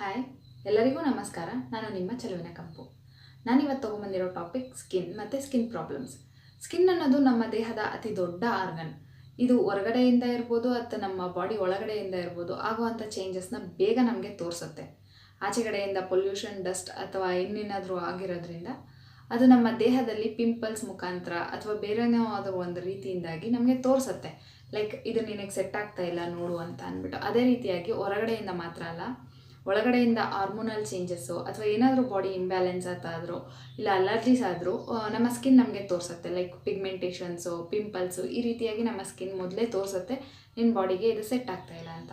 Hi ಎಲ್ಲರಿಗೂ ನಮಸ್ಕಾರ. ನಾನು ನಿಮ್ಮ ಚೆಲುವಿನ ಕಂಪು. ನಾನಿವತ್ತು ತೊಗೊಂಬಂದಿರೋ ಟಾಪಿಕ್ ಸ್ಕಿನ್ ಮತ್ತು ಸ್ಕಿನ್ ಪ್ರಾಬ್ಲಮ್ಸ್ ಸ್ಕಿನ್ ಅನ್ನೋದು ನಮ್ಮ ದೇಹದ ಅತಿ ದೊಡ್ಡ ಆರ್ಗನ್ ಇದು ಹೊರಗಡೆಯಿಂದ ಇರ್ಬೋದು ಅಥವಾ ನಮ್ಮ ಬಾಡಿ ಒಳಗಡೆಯಿಂದ ಇರ್ಬೋದು ಆಗುವಂಥ ಚೇಂಜಸ್ನ ಬೇಗ ನಮಗೆ ತೋರಿಸುತ್ತೆ. ಆಚೆಗಡೆಯಿಂದ ಪೊಲ್ಯೂಷನ್ ಡಸ್ಟ್ ಅಥವಾ ಇನ್ನೇನಾದರೂ ಆಗಿರೋದ್ರಿಂದ ಅದು ನಮ್ಮ ದೇಹದಲ್ಲಿ ಪಿಂಪಲ್ಸ್ ಮುಖಾಂತರ ಅಥವಾ ಬೇರೆನೋ ಆದ ಒಂದು ರೀತಿಯಿಂದಾಗಿ ನಮಗೆ ತೋರಿಸುತ್ತೆ. ಲೈಕ್ ಇದು ನಿನಗೆ ಸೆಟ್ ಆಗ್ತಾ ಇಲ್ಲ ನೋಡು ಅಂತ ಅಂದ್ಬಿಟ್ಟು. ಅದೇ ರೀತಿಯಾಗಿ ಹೊರಗಡೆಯಿಂದ ಮಾತ್ರ ಅಲ್ಲ ಒಳಗಡೆಯಿಂದ ಹಾರ್ಮೋನಲ್ ಚೇಂಜಸ್ಸು ಅಥವಾ ಏನಾದರೂ ಬಾಡಿ ಇಂಬ್ಯಾಲೆನ್ಸ್ ಆತಾದರೂ ಇಲ್ಲ ಅಲರ್ಜೀಸ್ ಆದರೂ ನಮ್ಮ ಸ್ಕಿನ್ ನಮಗೆ ತೋರಿಸುತ್ತೆ. ಲೈಕ್ ಪಿಗ್ಮೆಂಟೇಷನ್ಸು ಪಿಂಪಲ್ಸು ಈ ರೀತಿಯಾಗಿ ನಮ್ಮ ಸ್ಕಿನ್ ಮೊದಲೇ ತೋರಿಸುತ್ತೆ. ನಿನ್ನ ಬಾಡಿಗೆ ಇದು ಸೆಟ್ ಆಗ್ತಾಯಿಲ್ಲ ಅಂತ.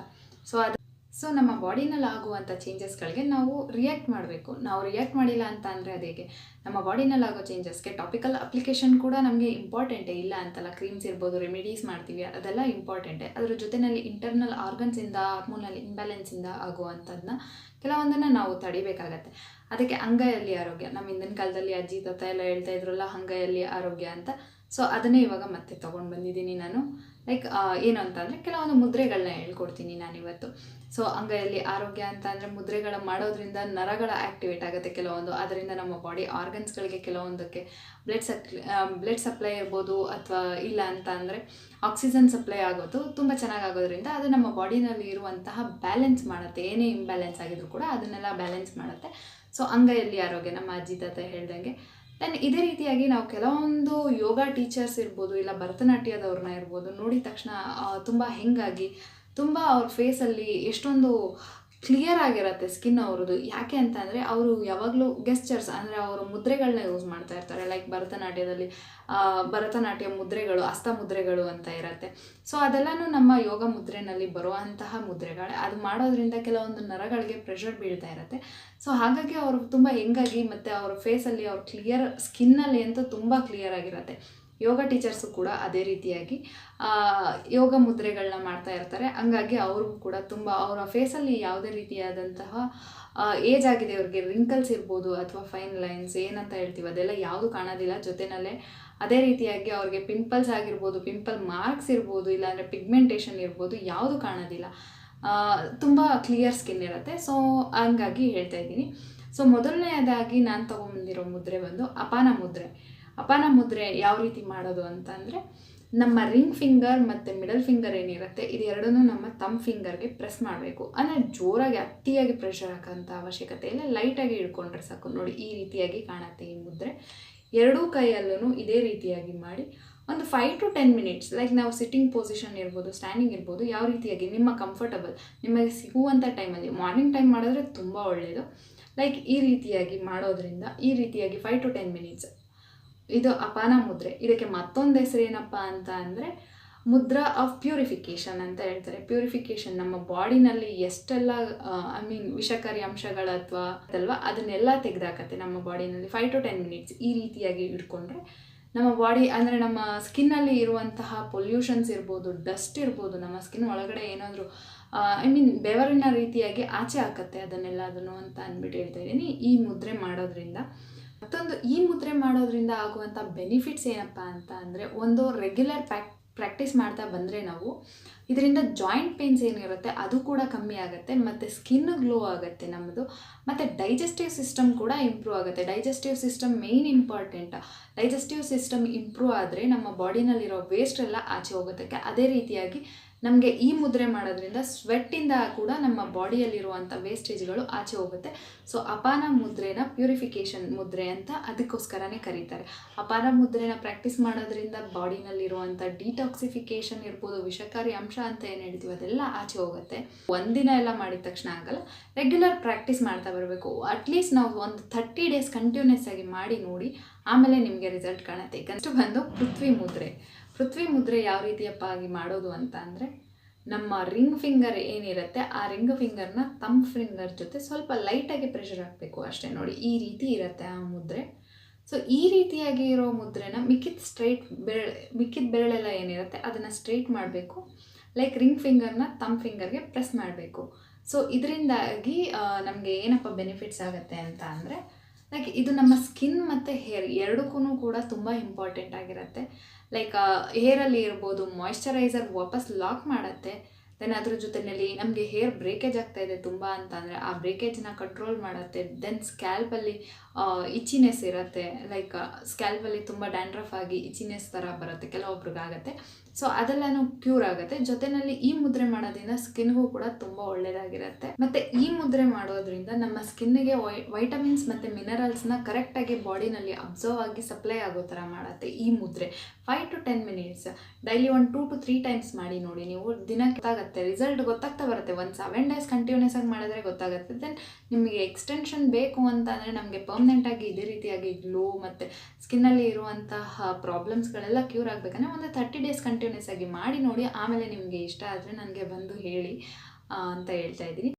ಸೊ ಅದು ಸೊ ನಮ್ಮ ಬಾಡಿನಲ್ಲಿ ಆಗುವಂಥ ಚೇಂಜಸ್ಗಳಿಗೆ ನಾವು ರಿಯಾಕ್ಟ್ ಮಾಡಬೇಕು. ನಾವು ರಿಯಾಕ್ಟ್ ಮಾಡಿಲ್ಲ ಅಂತ ಅಂದರೆ ಅದೇಗೆ ನಮ್ಮ ಬಾಡಿನಲ್ಲಿ ಆಗೋ ಚೇಂಜಸ್ಗೆ ಟಾಪಿಕಲ್ ಅಪ್ಲಿಕೇಶನ್ ಕೂಡ ನಮಗೆ ಇಂಪಾರ್ಟೆಂಟೇ ಇಲ್ಲ ಅಂತಲ್ಲ ಕ್ರೀಮ್ಸ್ ಇರ್ಬೋದು ರೆಮಿಡೀಸ್ ಮಾಡ್ತೀವಿ, ಅದೆಲ್ಲ ಇಂಪಾರ್ಟೆಂಟೇ ಅದ್ರ ಜೊತೆಯಲ್ಲಿ ಇಂಟರ್ನಲ್ ಆರ್ಗನ್ಸಿಂದ ಹಾರ್ಮೋನಲ್ ಇಂಬ್ಯಾಲೆನ್ಸಿಂದ ಆಗುವಂಥದ್ದನ್ನ ಕೆಲವೊಂದನ್ನು ನಾವು ತಡಿಬೇಕಾಗತ್ತೆ. ಅದಕ್ಕೆ ಅಂಗೈಯಲ್ಲಿ ಆರೋಗ್ಯ, ನಮ್ಮ ಹಿಂದಿನ ಕಾಲದಲ್ಲಿ ಅಜ್ಜಿ, ತಾತ ಎಲ್ಲ ಹೇಳ್ತಾ ಇದ್ರಲ್ಲ, ಅಂಗೈಯಲ್ಲಿ ಆರೋಗ್ಯ ಅಂತ. ಸೊ ಅದನ್ನೇ ಇವಾಗ ಮತ್ತೆ ತೊಗೊಂಡು ಬಂದಿದ್ದೀನಿ ನಾನು. ಲೈಕ್ ಏನು ಅಂತಂದರೆ ಕೆಲವೊಂದು ಮುದ್ರೆಗಳನ್ನ ಹೇಳ್ಕೊಡ್ತೀನಿ ನಾನಿವತ್ತು. ಸೊ ಅಂಗೈಯಲ್ಲಿ ಆರೋಗ್ಯ ಅಂತ ಅಂದರೆ ಮುದ್ರೆಗಳ ಮಾಡೋದ್ರಿಂದ ನರಗಳ ಆ್ಯಕ್ಟಿವೇಟ್ ಆಗುತ್ತೆ ಕೆಲವೊಂದು. ಅದರಿಂದ ನಮ್ಮ ಬಾಡಿ ಆರ್ಗನ್ಸ್ಗಳಿಗೆ ಕೆಲವೊಂದಕ್ಕೆ ಬ್ಲಡ್ ಸಕ್ ಬ್ಲಡ್ ಸಪ್ಲೈ ಇರ್ಬೋದು ಅಥವಾ ಇಲ್ಲ ಅಂತ ಅಂದರೆ ಆಕ್ಸಿಜನ್ ಸಪ್ಲೈ ಆಗೋದು ತುಂಬ ಚೆನ್ನಾಗಿ ಆಗೋದ್ರಿಂದ ಅದು ನಮ್ಮ ಬಾಡಿನಲ್ಲಿ ಇರುವಂತಹ ಬ್ಯಾಲೆನ್ಸ್ ಮಾಡುತ್ತೆ. ಏನೇ ಇಂಬ್ಯಾಲೆನ್ಸ್ ಆಗಿದ್ರು ಕೂಡ ಅದನ್ನೆಲ್ಲ ಬ್ಯಾಲೆನ್ಸ್ ಮಾಡುತ್ತೆ. ಸೊ ಅಂಗೈಯಲ್ಲಿ ಆರೋಗ್ಯ ನಮ್ಮ ಅಜ್ಜಿ ತಾತ ಹೇಳ್ದಂಗೆ. ದೆನ್ ಇದೇ ರೀತಿಯಾಗಿ ನಾವು ಕೆಲವೊಂದು ಯೋಗ ಟೀಚರ್ಸ್ ಇರ್ಬೋದು ಇಲ್ಲ ಭರತನಾಟ್ಯದವ್ರನ್ನ ಇರ್ಬೋದು ನೋಡಿದ ತಕ್ಷಣ ತುಂಬ ಹೆಂಗಾಗಿ ತುಂಬ ಅವ್ರ ಫೇಸಲ್ಲಿ ಎಷ್ಟೊಂದು ಕ್ಲಿಯರ್ ಆಗಿರುತ್ತೆ ಸ್ಕಿನ್ ಅವ್ರದ್ದು. ಯಾಕೆ ಅಂತ ಅಂದರೆ ಅವರು ಯಾವಾಗಲೂ ಗೆಸ್ಚರ್ಸ್ ಅಂದರೆ ಅವರು ಮುದ್ರೆಗಳನ್ನ ಯೂಸ್ ಮಾಡ್ತಾ ಇರ್ತಾರೆ. ಲೈಕ್ ಭರತನಾಟ್ಯದಲ್ಲಿ ಭರತನಾಟ್ಯ ಮುದ್ರೆಗಳು ಹಸ್ತ ಮುದ್ರೆಗಳು ಅಂತ ಇರುತ್ತೆ. ಸೊ ಅದೆಲ್ಲನೂ ನಮ್ಮ ಯೋಗ ಮುದ್ರೆನಲ್ಲಿ ಬರುವಂತಹ ಮುದ್ರೆಗಳೇ. ಅದು ಮಾಡೋದ್ರಿಂದ ಕೆಲವೊಂದು ನರಗಳಿಗೆ ಪ್ರೆಷರ್ ಬೀಳ್ತಾ ಇರುತ್ತೆ. ಸೊ ಹಾಗಾಗಿ ಅವರು ತುಂಬ ಹೆಂಗಾಗಿ ಮತ್ತು ಅವ್ರ ಫೇಸಲ್ಲಿ ಅವ್ರ ಕ್ಲಿಯರ್ ಸ್ಕಿನ್ನಲ್ಲಿ ಅಂತೂ ತುಂಬ ಕ್ಲಿಯರ್ ಆಗಿರುತ್ತೆ. ಯೋಗ ಟೀಚರ್ಸು ಕೂಡ ಅದೇ ರೀತಿಯಾಗಿ ಯೋಗ ಮುದ್ರೆಗಳನ್ನ ಮಾಡ್ತಾ ಇರ್ತಾರೆ. ಹಂಗಾಗಿ ಅವ್ರಿಗೂ ಕೂಡ ತುಂಬ ಅವರ ಫೇಸಲ್ಲಿ ಯಾವುದೇ ರೀತಿಯಾದಂತಹ ಏಜ್ ಆಗಿದೆ ಅವ್ರಿಗೆ ರಿಂಕಲ್ಸ್ ಇರ್ಬೋದು ಅಥವಾ ಫೈನ್ ಲೈನ್ಸ್ ಏನಂತ ಹೇಳ್ತೀವಿ, ಅದೆಲ್ಲ ಯಾವುದು ಕಾಣೋದಿಲ್ಲ. ಜೊತೆನಲ್ಲೇ ಅದೇ ರೀತಿಯಾಗಿ ಅವ್ರಿಗೆ ಪಿಂಪಲ್ಸ್ ಆಗಿರ್ಬೋದು ಪಿಂಪಲ್ ಮಾರ್ಕ್ಸ್ ಇರ್ಬೋದು, ಇಲ್ಲಾಂದರೆ ಪಿಗ್ಮೆಂಟೇಷನ್ ಇರ್ಬೋದು, ಯಾವುದು ಕಾಣೋದಿಲ್ಲ. ತುಂಬ ಕ್ಲಿಯರ್ ಸ್ಕಿನ್ ಇರುತ್ತೆ. ಸೊ ಹಂಗಾಗಿ ಹೇಳ್ತಾ ಇದ್ದೀನಿ. ಸೊ ಮೊದಲನೆಯದಾಗಿ ನಾನು ತೊಗೊಂಬಂದಿರೋ ಮುದ್ರೆ ಬಂದು ಅಪಾನ ಮುದ್ರೆ. ಅಪಾನ ಮುದ್ರೆ ಯಾವ ರೀತಿ ಮಾಡೋದು ಅಂತಂದರೆ, ನಮ್ಮ ರಿಂಗ್ ಫಿಂಗರ್ ಮತ್ತು ಮಿಡಲ್ ಫಿಂಗರ್ ಏನಿರುತ್ತೆ, ಇದು ಎರಡನ್ನೂ ನಮ್ಮ ತಮ್ ಫಿಂಗರ್ಗೆ ಪ್ರೆಸ್ ಮಾಡಬೇಕು. ಅಂದರೆ ಜೋರಾಗಿ ಅತಿಯಾಗಿ ಪ್ರೆಷರ್ ಹಾಕೋಂಥ ಅವಶ್ಯಕತೆ ಇಲ್ಲ, ಲೈಟಾಗಿ ಹಿಡ್ಕೊಂಡ್ರೆ ಸಾಕು. ನೋಡಿ, ಈ ರೀತಿಯಾಗಿ ಕಾಣುತ್ತೆ ಈ ಮುದ್ರೆ. ಎರಡೂ ಕೈಯಲ್ಲೂ ಇದೇ ರೀತಿಯಾಗಿ ಮಾಡಿ, ಒಂದು five to ten minutes like ನಾವು ಸಿಟ್ಟಿಂಗ್ ಪೊಸಿಷನ್ ಇರ್ಬೋದು ಸ್ಟ್ಯಾಂಡಿಂಗ್ ಇರ್ಬೋದು, ಯಾವ ರೀತಿಯಾಗಿ ನಿಮ್ಮ ಕಂಫರ್ಟಬಲ್ ನಿಮಗೆ ಸಿಗುವಂಥ ಟೈಮಲ್ಲಿ ಮಾರ್ನಿಂಗ್ ಟೈಮ್ ಮಾಡಿದ್ರೆ ತುಂಬ ಒಳ್ಳೆಯದು ಲೈಕ್ ಈ ರೀತಿಯಾಗಿ ಮಾಡೋದ್ರಿಂದ, ಈ ರೀತಿಯಾಗಿ ಫೈವ್ ಟು ಟೆನ್ ಮಿನಿಟ್ಸ್ ಇದು ಅಪಾನ ಮುದ್ರೆ. ಇದಕ್ಕೆ ಮತ್ತೊಂದು ಹೆಸರು ಏನಪ್ಪ ಅಂತ ಅಂದರೆ ಮುದ್ರಾ ಆಫ್ ಪ್ಯೂರಿಫಿಕೇಷನ್ ಅಂತ ಹೇಳ್ತಾರೆ. ಪ್ಯೂರಿಫಿಕೇಷನ್ ನಮ್ಮ ಬಾಡಿನಲ್ಲಿ ಎಷ್ಟೆಲ್ಲ ಐ ಮೀನ್ ವಿಷಕಾರಿ ಅಂಶಗಳು ಅಥವಾ ಅದಲ್ವಾ, ಅದನ್ನೆಲ್ಲ ತೆಗೆದಾಕತ್ತೆ ನಮ್ಮ ಬಾಡಿನಲ್ಲಿ ಫೈವ್ ಟು ಟೆನ್ ಮಿನಿಟ್ಸ್ ಈ ರೀತಿಯಾಗಿ ಇಟ್ಕೊಂಡ್ರೆ ನಮ್ಮ ಬಾಡಿ ಅಂದರೆ ನಮ್ಮ ಸ್ಕಿನ್ನಲ್ಲಿ ಇರುವಂತಹ ಪೊಲ್ಯೂಷನ್ಸ್ ಇರ್ಬೋದು ಡಸ್ಟ್ ಇರ್ಬೋದು, ನಮ್ಮ ಸ್ಕಿನ್ ಒಳಗಡೆ ಏನಾದರೂ ಐ ಮೀನ್ ಬೆವರಿನ ರೀತಿಯಾಗಿ ಆಚೆ ಹಾಕತ್ತೆ ಅದನ್ನೆಲ್ಲ ಅದನ್ನು ಅಂತ ಅಂದ್ಬಿಟ್ಟು ಹೇಳ್ತಾ ಇದ್ದೀನಿ ಈ ಮುದ್ರೆ ಮಾಡೋದ್ರಿಂದ. ಮತ್ತೊಂದು ಈ ಮುದ್ರೆ ಮಾಡೋದ್ರಿಂದ ಆಗುವಂಥ ಬೆನಿಫಿಟ್ಸ್ ಏನಪ್ಪ ಅಂತ ಅಂದರೆ ಒಂದು ರೆಗ್ಯುಲರ್ ಪ್ಯಾಕ್ ಪ್ರಾಕ್ಟೀಸ್ ಮಾಡ್ತಾ ಬಂದರೆ ನಾವು ಇದರಿಂದ ಜಾಯಿಂಟ್ ಪೇನ್ಸ್ ಏನಿರುತ್ತೆ ಅದು ಕೂಡ ಕಮ್ಮಿ ಆಗುತ್ತೆ, ಮತ್ತು ಸ್ಕಿನ್ ಗ್ಲೋ ಆಗುತ್ತೆ ನಮ್ಮದು ಮತ್ತು ಡೈಜೆಸ್ಟಿವ್ ಸಿಸ್ಟಮ್ ಕೂಡ ಇಂಪ್ರೂವ್ ಆಗುತ್ತೆ. Digestive system main important digestive system improve ಆದರೆ ನಮ್ಮ ಬಾಡಿನಲ್ಲಿರೋ ವೇಸ್ಟ್ ಎಲ್ಲ ಆಚೆ ಹೋಗುತ್ತೆ ಅದೇ ರೀತಿಯಾಗಿ ನಮಗೆ ಈ ಮುದ್ರೆ ಮಾಡೋದ್ರಿಂದ ಸ್ವೆಟ್ಟಿಂದ ಕೂಡ ನಮ್ಮ ಬಾಡಿಯಲ್ಲಿರುವಂಥ ವೇಸ್ಟೇಜ್ಗಳು ಆಚೆ ಹೋಗುತ್ತೆ. ಸೊ ಅಪಾನ ಮುದ್ರೆನ ಪ್ಯೂರಿಫಿಕೇಷನ್ ಮುದ್ರೆ ಅಂತ ಅದಕ್ಕೋಸ್ಕರನೇ ಕರೀತಾರೆ. ಅಪಾನ ಮುದ್ರೆನ ಪ್ರಾಕ್ಟೀಸ್ ಮಾಡೋದ್ರಿಂದ ಬಾಡಿನಲ್ಲಿರುವಂಥ ಡಿಟಾಕ್ಸಿಫಿಕೇಷನ್ ಇರ್ಬೋದು, ವಿಷಕಾರಿ ಅಂಶ ಅಂತ ಏನು ಹೇಳ್ತೀವಿ, ಅದೆಲ್ಲ ಆಚೆ ಹೋಗುತ್ತೆ. ಒಂದಿನ ಎಲ್ಲ ಮಾಡಿದ ತಕ್ಷಣ ಆಗಲ್ಲ ರೆಗ್ಯುಲರ್ ಪ್ರಾಕ್ಟೀಸ್ ಮಾಡ್ತಾ ಬರಬೇಕು. ಅಟ್ಲೀಸ್ಟ್ ನಾವು ಒಂದು ಥರ್ಟಿ ಡೇಸ್ ಕಂಟಿನ್ಯೂಸ್ ಆಗಿ ಮಾಡಿ ನೋಡಿ, ಆಮೇಲೆ ನಿಮಗೆ ರಿಸಲ್ಟ್ ಕಾಣುತ್ತೆ. ಈಗಷ್ಟು ಬಂದು ಪೃಥ್ವಿ ಮುದ್ರೆ. ಪೃಥ್ವಿ ಮುದ್ರೆ ಯಾವ ರೀತಿಯಪ್ಪ ಆಗಿ ಮಾಡೋದು ಅಂತ ಅಂದರೆ ನಮ್ಮ ರಿಂಗ್ ಫಿಂಗರ್ ಏನಿರುತ್ತೆ ಆ ರಿಂಗ್ ಫಿಂಗರ್ನ ತಮ್ ಫಿಂಗರ್ ಜೊತೆ ಸ್ವಲ್ಪ ಲೈಟಾಗಿ ಪ್ರೆಷರ್ ಹಾಕಬೇಕು ಅಷ್ಟೇ. ನೋಡಿ, ಈ ರೀತಿ ಇರುತ್ತೆ ಆ ಮುದ್ರೆ. ಸೊ ಈ ರೀತಿಯಾಗಿ ಇರೋ ಮುದ್ರೆನ ಮಿಕ್ಕಿದ ಸ್ಟ್ರೈಟ್ ಬೆರಳ, ಮಿಕ್ಕಿದ ಬೆರಳೆಲ್ಲ ಏನಿರುತ್ತೆ ಅದನ್ನು ಸ್ಟ್ರೈಟ್ ಮಾಡಬೇಕು. ಲೈಕ್ ರಿಂಗ್ ಫಿಂಗರ್ನ ತಮ್ ಫಿಂಗರ್ಗೆ ಪ್ರೆಸ್ ಮಾಡಬೇಕು. ಸೊ ಇದರಿಂದಾಗಿ ನಮಗೆ ಏನಪ್ಪ ಬೆನಿಫಿಟ್ಸ್ ಆಗುತ್ತೆ ಅಂತ ಅಂದರೆ ಲೈಕ್ ಇದು ನಮ್ಮ ಸ್ಕಿನ್ ಮತ್ತು ಹೇರ್ ಎರಡಕ್ಕೂ ಕೂಡ ತುಂಬ ಇಂಪಾರ್ಟೆಂಟ್ ಆಗಿರುತ್ತೆ. ಲೈಕ್ ಹೇರಲ್ಲಿ ಇರ್ಬೋದು ಮಾಯ್ಶ್ಚರೈಸರ್ ವಾಪಸ್ ಲಾಕ್ ಮಾಡುತ್ತೆ. ದೆನ್ ಅದ್ರ ಜೊತೆಯಲ್ಲಿ ನಮಗೆ ಹೇರ್ ಬ್ರೇಕೇಜ್ ಆಗ್ತಾ ಇದೆ ತುಂಬ ಅಂತ ಅಂದರೆ ಆ ಬ್ರೇಕೇಜ್ನ ಕಂಟ್ರೋಲ್ ಮಾಡುತ್ತೆ. ದೆನ್ ಸ್ಕ್ಯಾಲ್ಪಲ್ಲಿ ಇಚಿನೆಸ್ ಇರುತ್ತೆ. ಲೈಕ್ ಸ್ಕ್ಯಾಲ್ಪಲ್ಲಿ ತುಂಬ ಡ್ಯಾಂಡ್ರಫ್ ಆಗಿ ಇಚಿನೆಸ್ ಥರ ಬರುತ್ತೆ ಕೆಲವೊಬ್ರಿಗೆ ಆಗುತ್ತೆ ಸೊ ಅದೆಲ್ಲನೂ ಕ್ಯೂರ್ ಆಗುತ್ತೆ. ಜೊತೆನಲ್ಲಿ ಈ ಮುದ್ರೆ ಮಾಡೋದ್ರಿಂದ ಸ್ಕಿನ್ಗೂ ಕೂಡ ತುಂಬ ಒಳ್ಳೆಯದಾಗಿರುತ್ತೆ ಮತ್ತೆ ಈ ಮುದ್ರೆ ಮಾಡೋದ್ರಿಂದ ನಮ್ಮ ಸ್ಕಿನ್ನಿಗೆ ವೈಟಮಿನ್ಸ್ ಮತ್ತು ಮಿನರಲ್ಸ್ನ ಕರೆಕ್ಟಾಗಿ ಬಾಡಿನಲ್ಲಿ ಅಬ್ಸರ್ವ್ ಆಗಿ ಸಪ್ಲೈ ಆಗೋ ಥರ ಮಾಡುತ್ತೆ ಈ ಮುದ್ರೆ. Five to ten minutes daily ಒಂದು ಟೂ ಟು ತ್ರೀ ಟೈಮ್ಸ್ ಮಾಡಿ ನೋಡಿ ನೀವು. ದಿನಕ್ಕೆ ಗೊತ್ತಾಗುತ್ತೆ. ರಿಸಲ್ಟ್ ಗೊತ್ತಾಗ್ತಾ ಬರುತ್ತೆ. ಒಂದು ಸೆವೆನ್ ಡೇಸ್ ಕಂಟಿನ್ಯೂಸ್ ಆಗಿ ಮಾಡಿದ್ರೆ ಗೊತ್ತಾಗುತ್ತೆ. ದೆನ್ ನಿಮಗೆ ಎಕ್ಸ್ಟೆನ್ಷನ್ ಬೇಕು ಅಂತ ಅಂದರೆ ನಮಗೆ ಪರ್ಮನೆಂಟಾಗಿ ಇದೇ ರೀತಿಯಾಗಿ ಗ್ಲೋ ಮತ್ತು ಸ್ಕಿನ್ನಲ್ಲಿ ಇರುವಂತಹ ಪ್ರಾಬ್ಲಮ್ಸ್ಗಳೆಲ್ಲ ಕ್ಯೂರ್ ಆಗಬೇಕಂದ್ರೆ ಒಂದು ತರ್ಟಿ ಡೇಸ್ ಕಂಟಿನ್ಯೂಸ್ ಆಗಿ ಮಾಡಿ ನೋಡಿ ಆಮೇಲೆ ನಿಮಗೆ ಇಷ್ಟ ಆದರೆ ನನಗೆ ಬಂದು ಹೇಳಿ ಅಂತ ಹೇಳ್ತಾ ಇದ್ದೀನಿ.